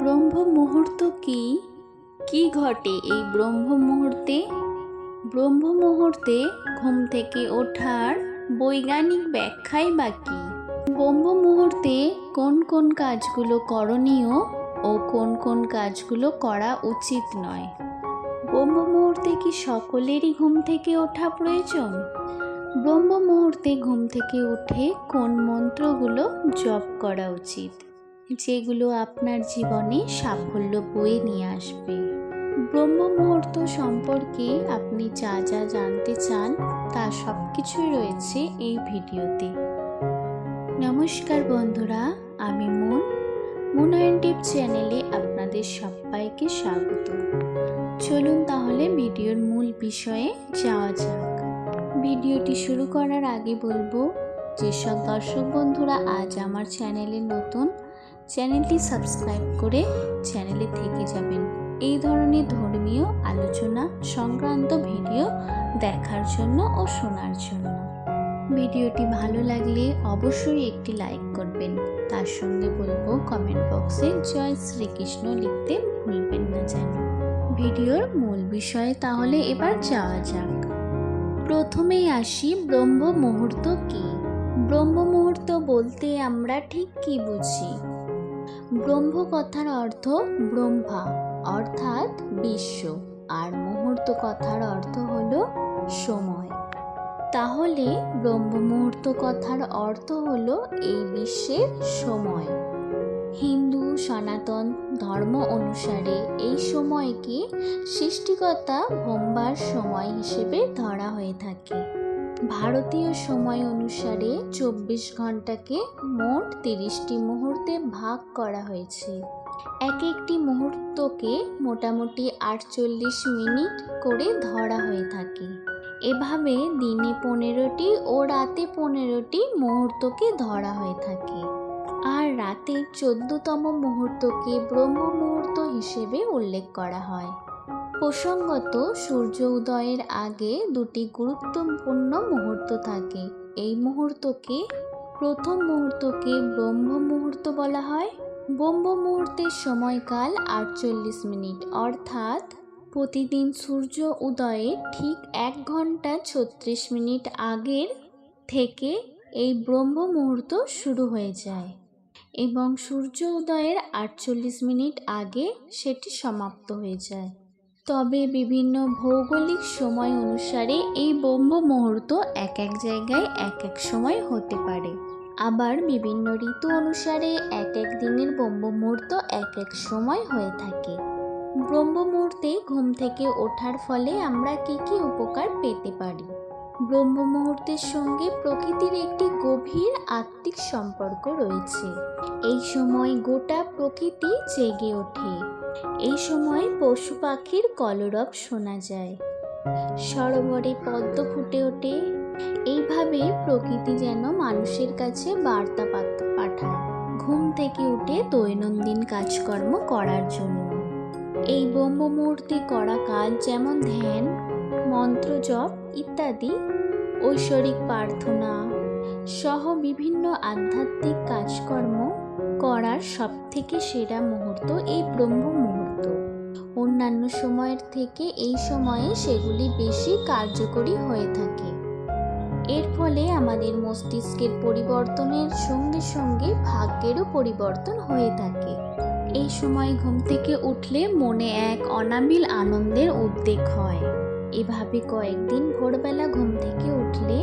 ব্রহ্ম মুহূর্ত কি? কি ঘটে এই ব্রহ্ম মুহূর্তে ব্রহ্ম মুহূর্তে ঘুম থেকে ওঠার বৈজ্ঞানিক ব্যাখ্যাই বা কী? ব্রহ্ম মুহূর্তে কোন কোন কাজগুলো করণীয় ও কোন কোন কাজগুলো করা উচিত নয়? ব্রহ্ম মুহূর্তে কি সকলেরই ঘুম থেকে ওঠা প্রয়োজন? ব্রহ্ম মুহূর্তে ঘুম থেকে উঠে কোন মন্ত্রগুলো জপ করা উচিত? যেগুলো আপনার জীবনে সাফল্য বয়ে নিয়ে আসবে। ব্রহ্ম মুহূর্ত সম্পর্কে আপনি যা যা জানতে চান, তা সব কিছুই রয়েছে এই ভিডিওতে। নমস্কার বন্ধুরা, আমি মুন। মুন টিপ চ্যানেলে আপনাদের সবাইকে স্বাগত। চলুন তাহলে ভিডিওর মূল বিষয়ে যাওয়া যাক। ভিডিওটি শুরু করার আগে বলব, যেসব দর্শক বন্ধুরা আজ আমার চ্যানেলে নতুন চ্যানেলটি সাবস্ক্রাইব করে চ্যানেলে থেকে যাবেন। এই ধরনের ধর্মীয় আলোচনা সংক্রান্ত ভিডিও দেখার জন্য ও শোনার জন্য। ভিডিওটি ভালো লাগলে অবশ্যই একটি লাইক করবেন। তার সঙ্গে বলব, কমেন্ট বক্সে জয় শ্রীকৃষ্ণ লিখতে ভুলবেন না যেন। ভিডিওর মূল বিষয়ে তাহলে এবার যাওয়া যাক। প্রথমেই আসি ব্রহ্ম মুহূর্ত কি? ব্রহ্ম মুহূর্ত বলতে আমরা ঠিক কি বুঝি? ব্রহ্ম কথার অর্থ ব্রহ্মা, অর্থাৎ বিশ্ব। আর মুহূর্ত কথার অর্থ হল সময়। তাহলে ব্রহ্ম মুহূর্ত কথার অর্থ হল এই বিশ্বের সময়। হিন্দু, সনাতন ধর্ম অনুসারে এই সময়কে সৃষ্টিকর্তা ব্রহ্মার সময় হিসেবে ধরা হয়ে থাকে। ভারতীয় সময় অনুসারে চব্বিশ ঘন্টাকে মোট তিরিশটি মুহূর্তে ভাগ করা হয়েছে। এক একটি মুহূর্তকে মোটামুটি আটচল্লিশ মিনিট করে ধরা হয়ে থাকে। এভাবে দিনে পনেরোটি ও রাতে পনেরোটি মুহূর্তকে ধরা হয়ে থাকে। আর রাতে চোদ্দতম মুহূর্তকে ব্রহ্ম মুহূর্ত হিসেবে উল্লেখ করা হয়। প্রসঙ্গত, সূর্য উদয়ের আগে দুটি গুরুত্বপূর্ণ মুহূর্ত থাকে। এই মুহূর্তকে প্রথম মুহূর্তকে ব্রহ্ম মুহূর্ত বলা হয়। ব্রহ্ম মুহূর্তের সময়কাল আটচল্লিশ মিনিট। অর্থাৎ, প্রতিদিন সূর্য উদয়ের ঠিক এক ঘণ্টা ছত্রিশ মিনিট আগের থেকে এই ব্রহ্ম মুহূর্ত শুরু হয়ে যায় এবং সূর্য উদয়ের আটচল্লিশ মিনিট আগে সেটি সমাপ্ত হয়ে যায়। তবে বিভিন্ন ভৌগোলিক সময় অনুসারে এই ব্রহ্ম মুহূর্ত এক এক জায়গায় এক এক সময় হতে পারে। আবার বিভিন্ন ঋতু অনুসারে এক এক দিনের ব্রহ্ম মুহূর্ত এক এক সময় হয়ে থাকে। ব্রহ্ম মুহূর্তে ঘুম থেকে ওঠার ফলে আমরা কি কি উপকার পেতে পারি? ব্রহ্ম মুহূর্তের সঙ্গে প্রকৃতির একটি গভীর আত্মিক সম্পর্ক রয়েছে। এই সময় গোটা প্রকৃতি জেগে ওঠে। এই সময় পশু পাখির কলরব শোনা যায়। সরোবরে পদ্ম ফুটে ওঠে। এইভাবে প্রকৃতি যেন মানুষের কাছে বার্তা পাঠায়। ঘুম থেকে উঠে দৈনন্দিন কাজকর্ম করার জন্য। এই ব্রহ্ম মুহূর্তে করা কাজ যেমন ধ্যান, মন্ত্র জপ ইত্যাদি, ঐশ্বরিক প্রার্থনা সহ বিভিন্ন আধ্যাত্মিক কাজকর্ম করার সবথেকে সেরা মুহূর্ত এই ব্রহ্ম মুহূর্ত। অন্যান্য সময়ের থেকে এই সময়ে সেগুলি বেশি কার্যকরী হয়ে থাকে। এর ফলে আমাদের মস্তিষ্কের পরিবর্তনের সঙ্গে সঙ্গে ভাগ্যেরও পরিবর্তন হয়ে থাকে। এই সময় ঘুম থেকে উঠলে মনে এক অনাবিল আনন্দের উদ্বেগ হয়। এভাবে কয়েকদিন ভোরবেলা ঘুম থেকে উঠলে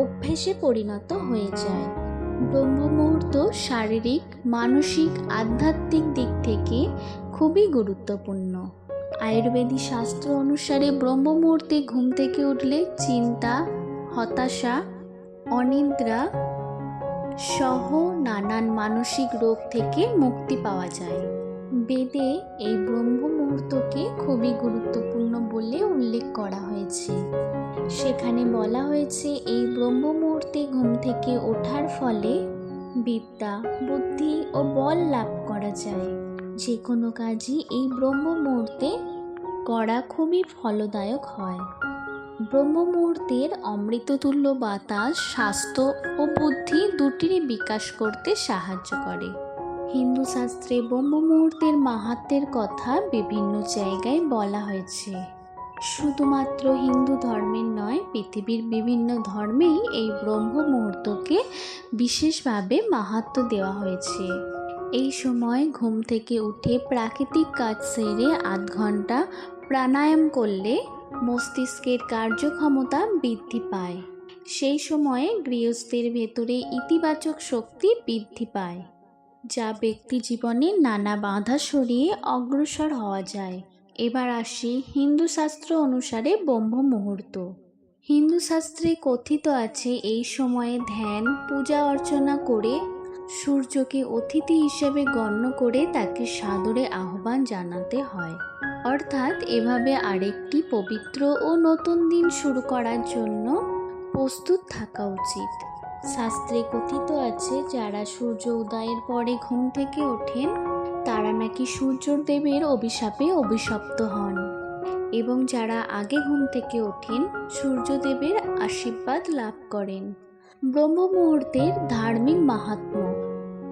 অভ্যেসে পরিণত হয়ে যায়। ব্রহ্ম মুহূর্ত শারীরিক, মানসিক, আধ্যাত্মিক দিক থেকে খুবই গুরুত্বপূর্ণ। আয়ুর্বেদিক শাস্ত্র অনুসারে ব্রহ্ম মুহূর্তে ঘুম থেকে উঠলে চিন্তা, হতাশা, অনিদ্রা সহ নানান মানসিক রোগ থেকে মুক্তি পাওয়া যায়। বেদে এই ব্রহ্ম মুহূর্তকে খুবই গুরুত্বপূর্ণ বলে উল্লেখ করা হয়েছে। সেখানে বলা হয়েছে, এই ব্রহ্ম মুহূর্তে ঘুম থেকে ওঠার ফলে বিদ্যা, বুদ্ধি ও বল লাভ করা যায়। যে কোনো কাজই এই ব্রহ্ম মুহূর্তে করা খুবই ফলদায়ক হয়। ব্রহ্ম মুহূর্তের অমৃততুল্য বাতাস, স্বাস্থ্য ও বুদ্ধি দুটিরই বিকাশ করতে সাহায্য করে। হিন্দু শাস্ত্রে ব্রহ্ম মুহূর্তের মাহাত্মের কথা বিভিন্ন জায়গায় বলা হয়েছে। শুধুমাত্র হিন্দু ধর্মের নয়, পৃথিবীর বিভিন্ন ধর্মেই এই ব্রহ্ম মুহূর্তকে বিশেষভাবে মাহাত্ম দেওয়া হয়েছে। এই সময় ঘুম থেকে উঠে প্রাকৃতিক কাজ সেরে আধ ঘণ্টা প্রাণায়াম করলে মস্তিষ্কের কার্যক্ষমতা বৃদ্ধি পায়। সেই সময়ে গৃহস্থের ভেতরে ইতিবাচক শক্তি বৃদ্ধি পায়, যা ব্যক্তি জীবনে নানা বাধা সরিয়ে অগ্রসর হওয়া যায়। এবার আসি হিন্দু শাস্ত্র অনুসারে ব্রহ্ম মুহূর্ত হিন্দু শাস্ত্রে কথিত আছে এই সময়ে ধ্যান, পূজা অর্চনা করে সূর্যকে অতিথি হিসেবে গণ্য করে তাকে সাদরে আহ্বান জানাতে হয়। অর্থাৎ এভাবে আরেকটি পবিত্র ও নতুন দিন শুরু করার জন্য প্রস্তুত থাকা উচিত। শাস্ত্রে কথিত আছে, যারা সূর্য উদয়ের পরে ঘুম থেকে ওঠেন তারা নাকি সূর্যদেবের অভিশাপে অভিশপ্ত হন এবং যারা আগে ঘুম থেকে ওঠেন সূর্যদেবের আশীর্বাদ লাভ করেন। ব্রহ্ম মুহূর্তের ধার্মিক মাহাত্ম্য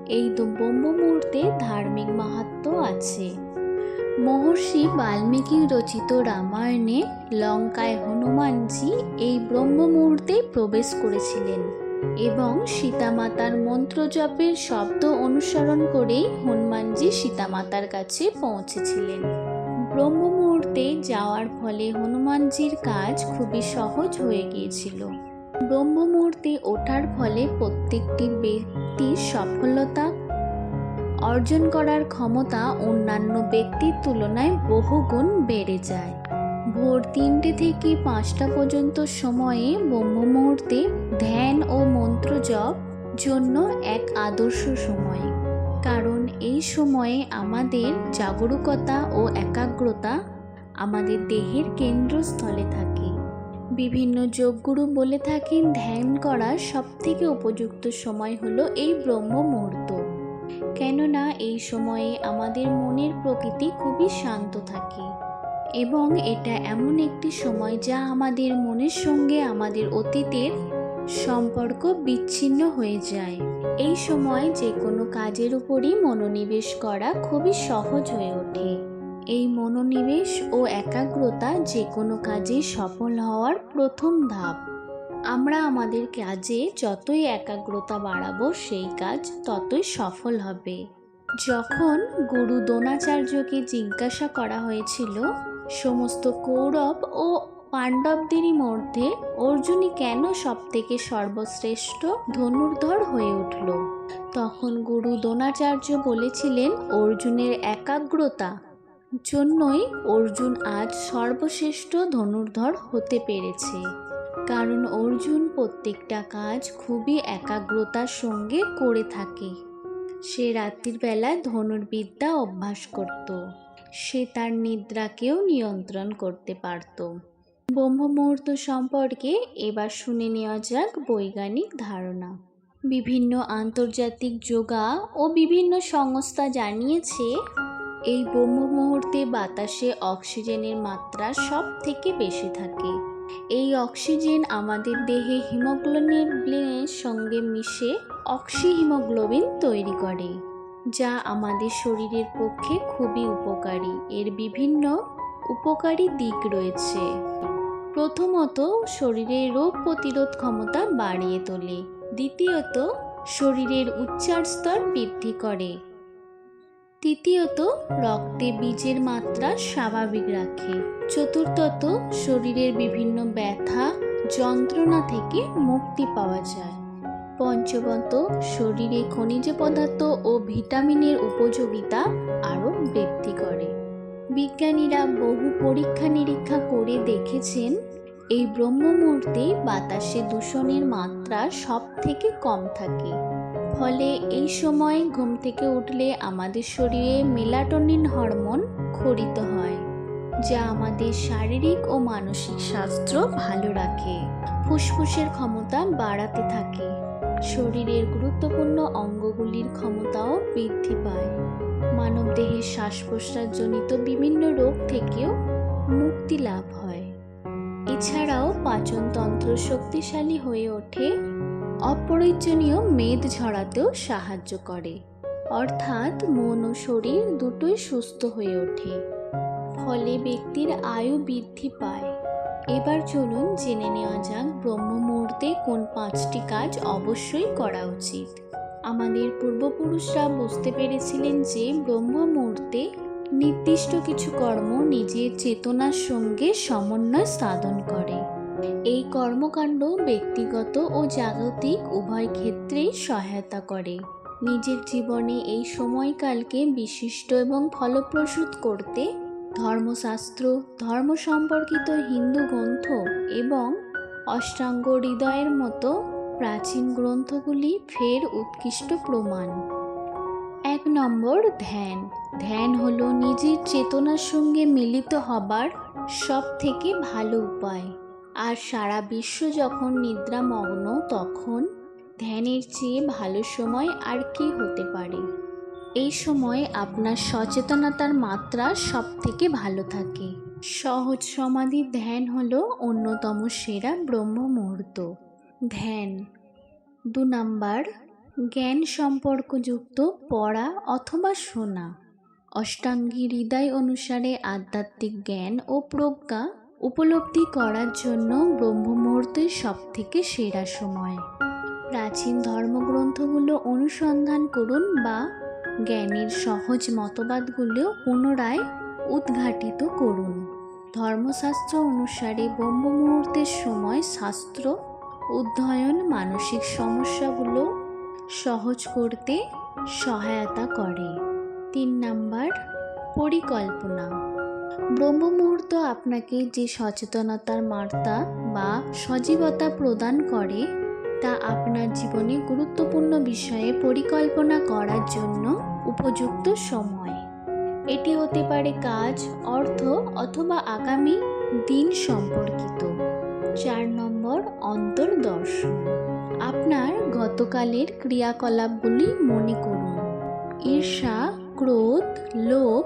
এই ব্রহ্ম মুহূর্তে ধার্মিক মাহাত্ম্য আছে। মহর্ষি বাল্মীকি রচিত রামায়ণে লঙ্কায় হনুমানজি এই ব্রহ্ম মুহূর্তে প্রবেশ করেছিলেন। এবং সীতামাতার মন্ত্র জপের শব্দ অনুসরণ করেই হনুমানজি সীতামাতার কাছে পৌঁছেছিলেন। ব্রহ্ম মুহূর্তে যাওয়ার ফলে হনুমানজির কাজ খুবই সহজ হয়ে গিয়েছিল। ব্রহ্ম মুহূর্তে ওঠার ফলে প্রত্যেকটি ব্যক্তির সফলতা অর্জন করার ক্ষমতা অন্যান্য ব্যক্তির তুলনায় বহুগুণ বেড়ে যায়। ভোর তিনটে থেকে পাঁচটা পর্যন্ত সময়ে ব্রহ্ম মুহূর্তে ধ্যান ও মন্ত্র জপ জন্য এক আদর্শ সময়। কারণ এই সময়ে আমাদের জাগরুকতা ও একাগ্রতা আমাদের দেহের কেন্দ্রস্থলে থাকে। বিভিন্ন যোগগুরু বলে থাকেন, ধ্যান করার সবথেকে উপযুক্ত সময় হলো এই ব্রহ্ম মুহূর্ত কেননা এই সময়ে আমাদের মনের প্রকৃতি খুবই শান্ত থাকে। এবং এটা এমন একটি সময় যা আমাদের মনের সঙ্গে আমাদের অতীতের সম্পর্ক বিচ্ছিন্ন হয়ে যায়। এই সময় যে কোনো কাজের উপরই মনোনিবেশ করা খুবই সহজ হয়ে ওঠে। এই মনোনিবেশ ও একাগ্রতা যে কোনো কাজে সফল হওয়ার প্রথম ধাপ। আমরা আমাদের কাজে যতই একাগ্রতা বাড়াবো, সেই কাজ ততই সফল হবে। যখন গুরু দ্রোণাচার্যকে জিজ্ঞাসা করা হয়েছিল সমস্ত কৌরব ও পাণ্ডবদেরই মধ্যে অর্জুনই কেন সবথেকে সর্বশ্রেষ্ঠ ধনুর্ধর হয়ে উঠল? তখন গুরু দ্রোণাচার্য বলেছিলেন, অর্জুনের একাগ্রতা জন্যই অর্জুন আজ সর্বশ্রেষ্ঠ ধনুর্ধর হতে পেরেছে। কারণ অর্জুন প্রত্যেকটা কাজ খুবই একাগ্রতার সঙ্গে করে থাকে। সে রাত্রির বেলা ধনুর্বিদ্যা অভ্যাস করত। সে তার নিদ্রাকেও নিয়ন্ত্রণ করতে পারত। ব্রহ্ম মুহূর্ত সম্পর্কে এবার শুনে নেওয়া যাক বৈজ্ঞানিক ধারণা। বিভিন্ন আন্তর্জাতিক যোগা ও বিভিন্ন সংস্থা জানিয়েছে, এই ব্রহ্ম মুহূর্তে বাতাসে অক্সিজেনের মাত্রা সব থেকে বেশি থাকে। এই অক্সিজেন আমাদের দেহে হিমোগ্লোবিনের সঙ্গে মিশে অক্সিহিমোগ্লোবিন তৈরি করে। যা আমাদের শরীরের পক্ষে খুবই উপকারী। এর বিভিন্ন উপকারী দিক রয়েছে। প্রথমত শরীরের রোগ প্রতিরোধ ক্ষমতা বাড়িয়ে তোলে। দ্বিতীয়ত, শরীরের উচ্চার স্তর বৃদ্ধি করে। তৃতীয়ত, রক্তে বীজের মাত্রা স্বাভাবিক রাখে। চতুর্থত, শরীরের বিভিন্ন ব্যথা, যন্ত্রণা থেকে মুক্তি পাওয়া যায়। পঞ্চমত শরীরে খনিজ পদার্থ ও ভিটামিনের উপযোগিতা আরও বৃদ্ধি করে। বিজ্ঞানীরা বহু পরীক্ষা নিরীক্ষা করে দেখেছেন, এই ব্রহ্ম মুহূর্তে বাতাসে দূষণের মাত্রা সব থেকে কম থাকে। ফলে এই সময় ঘুম থেকে উঠলে আমাদের শরীরে মেলাটোনিন হরমোন খরিত হয়, যা আমাদের শারীরিক ও মানসিক স্বাস্থ্য ভালো রাখে। ফুসফুসের ক্ষমতা বাড়াতে থাকে। শরীরের গুরুত্বপূর্ণ অঙ্গগুলির ক্ষমতাও বৃদ্ধি পায়। মানবদেহের শ্বাস প্রশ্বাসজনিত বিভিন্ন রোগ থেকেও মুক্তি লাভ হয়। এছাড়াও পাচনতন্ত্র শক্তিশালী হয়ে ওঠে, অপ্রয়োজনীয় মেদ ঝরাতেও সাহায্য করে। অর্থাৎ মন ও শরীর দুটোই সুস্থ হয়ে ওঠে, ফলে ব্যক্তির আয়ু বৃদ্ধি পায়। এবার চলুন জেনে নেওয়া যাক ব্রহ্ম মুহূর্তে কোন পাঁচটি কাজ অবশ্যই করা উচিত। আমাদের পূর্বপুরুষরা বুঝতে পেরেছিলেন যে ব্রহ্ম মুহূর্তে নির্দিষ্ট কিছু কর্ম নিজের চেতনার সঙ্গে সমন্বয় সাধন করে। এই কর্মকাণ্ড ব্যক্তিগত ও জাগতিক উভয় ক্ষেত্রেই সহায়তা করে। নিজের জীবনে এই সময়কালকে বিশিষ্ট এবং ফলপ্রসূ করতে ধর্মশাস্ত্র ধর্ম সম্পর্কিত হিন্দু গ্রন্থ এবং অষ্টাঙ্গ হৃদয়ের মতো প্রাচীন গ্রন্থগুলি ফের উৎকৃষ্ট প্রমাণ। এক নম্বর, ধ্যান। ধ্যান হলো নিজের চেতনার সঙ্গে মিলিত হবার সব থেকে ভালো উপায়। আর সারা বিশ্ব যখন নিদ্রামগ্ন, তখন ধ্যানের চেয়ে ভালো সময় আর কি হতে পারে? এই সময় আপনার সচেতনতার মাত্রা সব থেকে ভালো থাকে। সহজ সমাধি ধ্যান হল অন্যতম সেরা ব্রহ্ম মুহূর্ত ধ্যান। দু নাম্বার, জ্ঞান সম্পর্কযুক্ত পড়া অথবা শোনা। অষ্টাঙ্গী হৃদয় অনুসারে আধ্যাত্মিক জ্ঞান ও প্রজ্ঞা উপলব্ধি করার জন্য ব্রহ্ম মুহূর্তের সব থেকে সেরা সময়। প্রাচীন ধর্মগ্রন্থগুলো অনুসন্ধান করুন বা জ্ঞানের সহজ মতবাদগুলো পুনরায় উদ্ঘাটিত করুন। ধর্মশাস্ত্র অনুসারে ব্রহ্ম মুহূর্তের সময় শাস্ত্র, অধ্যয়ন, মানসিক সমস্যাগুলো সহজ করতে সহায়তা করে। তিন নাম্বার, পরিকল্পনা। ব্রহ্ম মুহূর্ত আপনাকে যে সচেতনতার বার্তা বা সজীবতা প্রদান করে তা আপনার জীবনে গুরুত্বপূর্ণ বিষয়ে পরিকল্পনা করার জন্য উপযুক্ত সময়। এটি হতে পারে কাজ, অর্থ অথবা আগামী দিন সম্পর্কিত। চার নম্বর, অন্তর্দর্শন। আপনার গতকালের ক্রিয়াকলাপগুলি মনে করুন। ঈর্ষা, ক্রোধ, লোভ,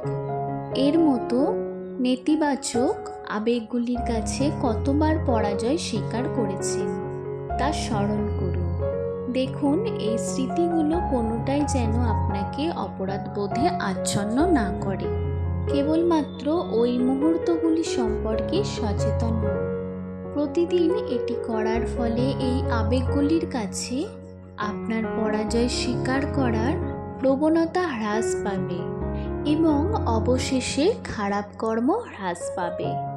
এর মতো নেতিবাচক আবেগগুলির কাছে কতবার পরাজয় স্বীকার করেছেন? তা স্মরণ করুন। দেখুন, এই স্মৃতিগুলো কোনোটাই যেন আপনাকে অপরাধ বোধে আচ্ছন্ন না করে। কেবলমাত্র ওই মুহূর্তগুলি সম্পর্কে সচেতন হন। প্রতিদিন এটি করার ফলে এই আবেগগুলির কাছে আপনার পরাজয় স্বীকার করার প্রবণতা হ্রাস পাবে এবং অবশেষে খারাপ কর্ম হ্রাস পাবে।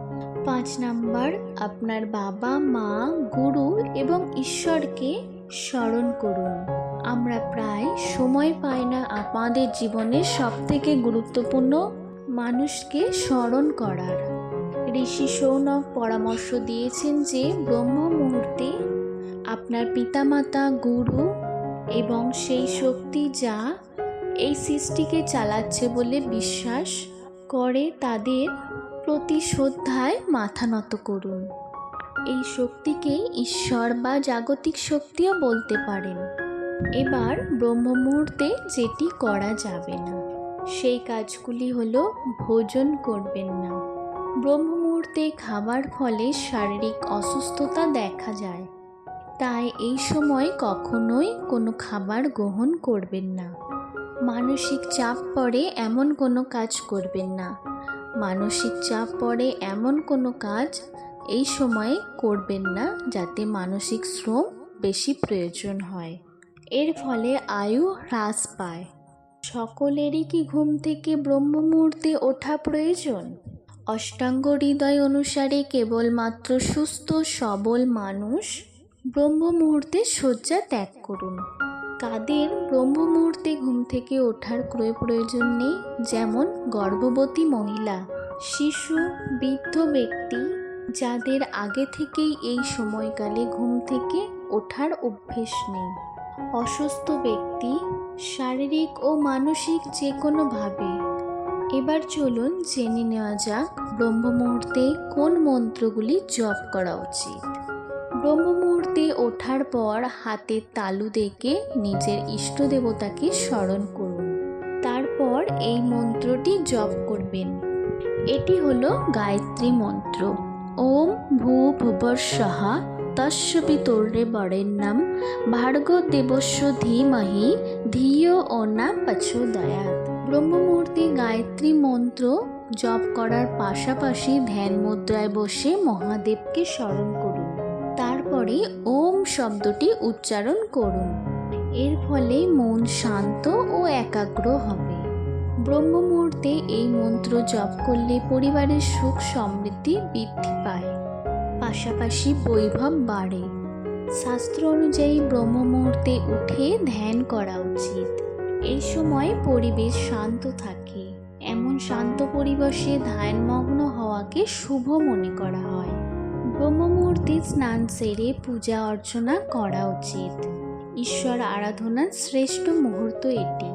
পাঁচ নাম্বার, আপনার বাবা, মা, গুরু এবং ঈশ্বরকে স্মরণ করুন। আমরা প্রায় সময় পাই না আমাদের জীবনের সবথেকে গুরুত্বপূর্ণ মানুষকে স্মরণ করার। ঋষি সৌনক পরামর্শ দিয়েছেন যে ব্রহ্ম মুহূর্তে আপনার পিতামাতা, গুরু এবং সেই শক্তি যা এই সৃষ্টিকে চালাচ্ছে বলে বিশ্বাস করে তাদের প্রতি শ্রদ্ধায় মাথা নত করুন। এই শক্তিকে ঈশ্বর বা জাগতিক শক্তিও বলতে পারেন। এবার ব্রহ্ম মুহূর্তে যেটি করা যাবে না, সেই কাজগুলি হলো ভোজন করবেন না। ব্রহ্ম মুহূর্তে খাবার ফলে শারীরিক অসুস্থতা দেখা যায়, তাই এই সময় কখনোই কোনো খাবার গ্রহণ করবেন না। মানসিক চাপ পড়ে এমন কোনো কাজ করবেন না। মানসিক চাপ পড়ে এমন কোনো কাজ এই সময়ে করবেন না যাতে মানসিক শ্রম বেশি প্রয়োজন হয়। এর ফলে আয়ু হ্রাস পায়। সকলেরই কি ঘুম থেকে ব্রহ্ম মুহূর্তে ওঠা প্রয়োজন? অষ্টাঙ্গ হৃদয় অনুসারে কেবলমাত্র সুস্থ, সবল মানুষ ব্রহ্ম মুহূর্তে শয্যা ত্যাগ করুন। কাদের ব্রহ্ম মুহূর্তে ঘুম থেকে ওঠার ক্রয় প্রয়োজন নেই? যেমন গর্ভবতী মহিলা, শিশু, বৃদ্ধ ব্যক্তি যাদের আগে থেকেই এই সময়কালে ঘুম থেকে ওঠার অভ্যেস নেই। অসুস্থ ব্যক্তি, শারীরিক ও মানসিক যে কোনোভাবে এবার চলুন জেনে নেওয়া যাক ব্রহ্ম মুহূর্তে কোন মন্ত্রগুলি জপ করা উচিত। ব্রহ্ম মুহূর্তে ওঠার পর হাতে তালু দেখে নিজের ইষ্ট দেবতাকে স্মরণ করুন। তারপর এই মন্ত্রটি জপ করবেন। এটি হলো গায়ত্রী মন্ত্র। ওম ভূ ভুবর সাহা তস্য পিতরে বরেণ্যম ভার্গ দেবস্য ধীমহি ধিয় ও না প্রচোদয়াৎ ব্রহ্ম মুহূর্তে গায়ত্রী মন্ত্র জপ করার পাশাপাশি ধ্যান মুদ্রায় বসে মহাদেবকে স্মরণ করুন। তারপরে ওম শব্দটি উচ্চারণ করুন। এর ফলে মন শান্ত ও একাগ্র হবে। ব্রহ্ম মুহূর্তে এই মন্ত্র জপ করলে পরিবারের সুখ সমৃদ্ধি বৃদ্ধি পায়। পাশাপাশি বৈভব বাড়ে। শাস্ত্র অনুযায়ী ব্রহ্ম মুহূর্তে উঠে ধ্যান করা উচিত। এই সময় পরিবেশ শান্ত থাকে। এমন শান্ত পরিবেশে ধ্যানমগ্ন হওয়াকে শুভ মনে করা হয়। ব্রহ্ম মুহূর্তে স্নান সেরে পূজা অর্চনা করা উচিত। ঈশ্বর আরাধনার শ্রেষ্ঠ মুহূর্ত এটি।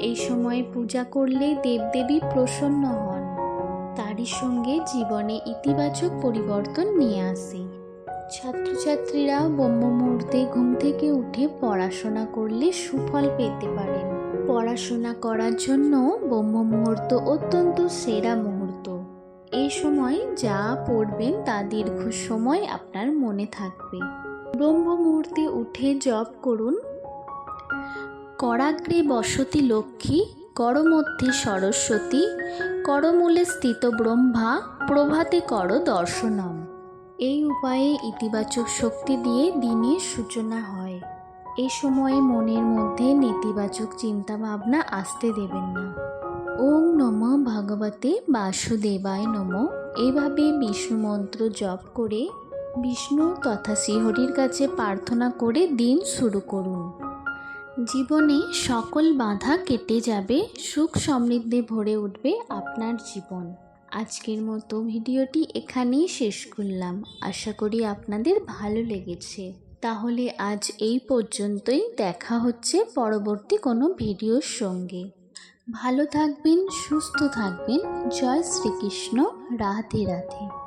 এই সময় পূজা করলে দেবদেবী প্রসন্ন হন। তারই সঙ্গে জীবনে ইতিবাচক পরিবর্তন নিয়ে আসে। ছাত্রছাত্রীরা ব্রহ্ম মুহূর্তে ঘুম থেকে উঠে পড়াশোনা করলে সুফল পেতে পারেন। পড়াশোনা করার জন্য ব্রহ্ম মুহূর্ত অত্যন্ত সেরা মুহূর্ত। এই সময় যা পড়বেন তা দীর্ঘ সময় আপনার মনে থাকবে। ব্রহ্ম মুহূর্তে উঠে জপ করুন করাগ্রে বসতি লক্ষ্মী, করমধ্যে সরস্বতী, করমূলে স্থিত ব্রহ্মা, প্রভাতে কর দর্শনম। এই উপায়ে ইতিবাচক শক্তি দিয়ে দিনের সূচনা হয়। এই সময়ে মনের মধ্যে নেতিবাচক চিন্তা ভাবনা আসতে দেবেন না। ওং নম ভগবতে বাসুদেবায় নম। এভাবে বিষ্ণু মন্ত্র জপ করে বিষ্ণু তথা শ্রীহরির কাছে প্রার্থনা করে দিন শুরু করুন। জীবনে সকল বাধা কেটে যাবে, সুখ সমৃদ্ধি ভরে উঠবে আপনার জীবন। আজকের মতো ভিডিওটি এখানেই শেষ করলাম। আশা করি আপনাদের ভালো লেগেছে। তাহলে আজ এই পর্যন্তই দেখা হচ্ছে পরবর্তী কোনো ভিডিওর সঙ্গে। ভালো থাকবেন, সুস্থ থাকবেন। জয় শ্রীকৃষ্ণ। রাধে রাধে।